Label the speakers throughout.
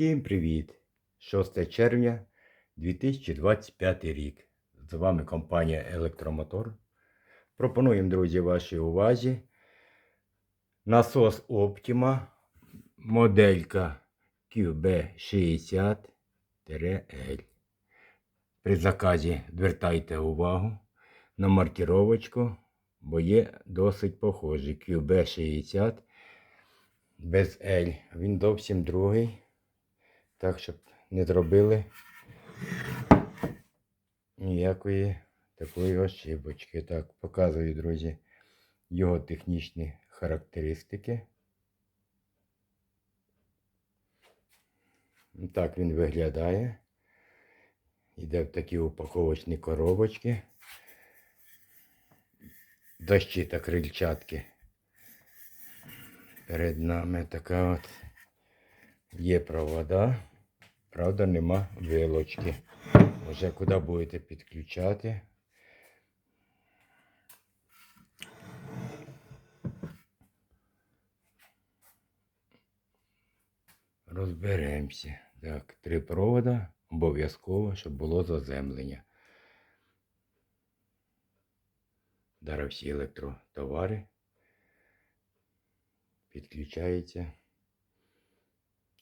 Speaker 1: Всім привіт! 6 червня 2025 рік. З вами компанія Електромотор. Пропонуємо, друзі, вашій увазі насос Optima, моделька QB60-L. При заказі звертайте увагу на маркіровочку, бо є досить похожий QB60 без L. Він зовсім другий. Так, щоб не зробили ніякої такої ошибочки. Так, показую, друзі, його технічні характеристики. Так він виглядає. Йде в такі упаковочні коробочки. Защита крильчатки. Перед нами така от є провода. Правда, нема вилочки. Вже куди будете підключати. Розберемося. Так, три провода обов'язково, щоб було заземлення. Зараз всі електротовари підключаються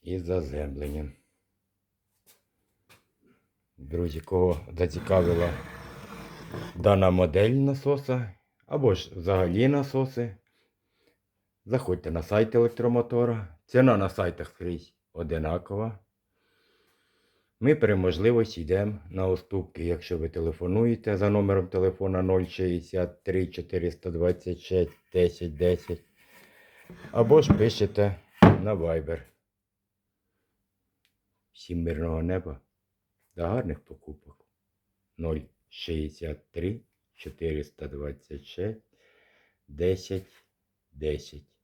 Speaker 1: із заземленням. Друзі, кого зацікавила дана модель насоса, або ж взагалі насоси, заходьте на сайт електромотора. Ціна на сайтах скрізь одинакова. Ми при можливості йдемо на уступки, якщо ви телефонуєте за номером телефона 063 426 10 10 або ж пишете на Viber. Всім мирного неба та гарних покупок. 063 426 10 10.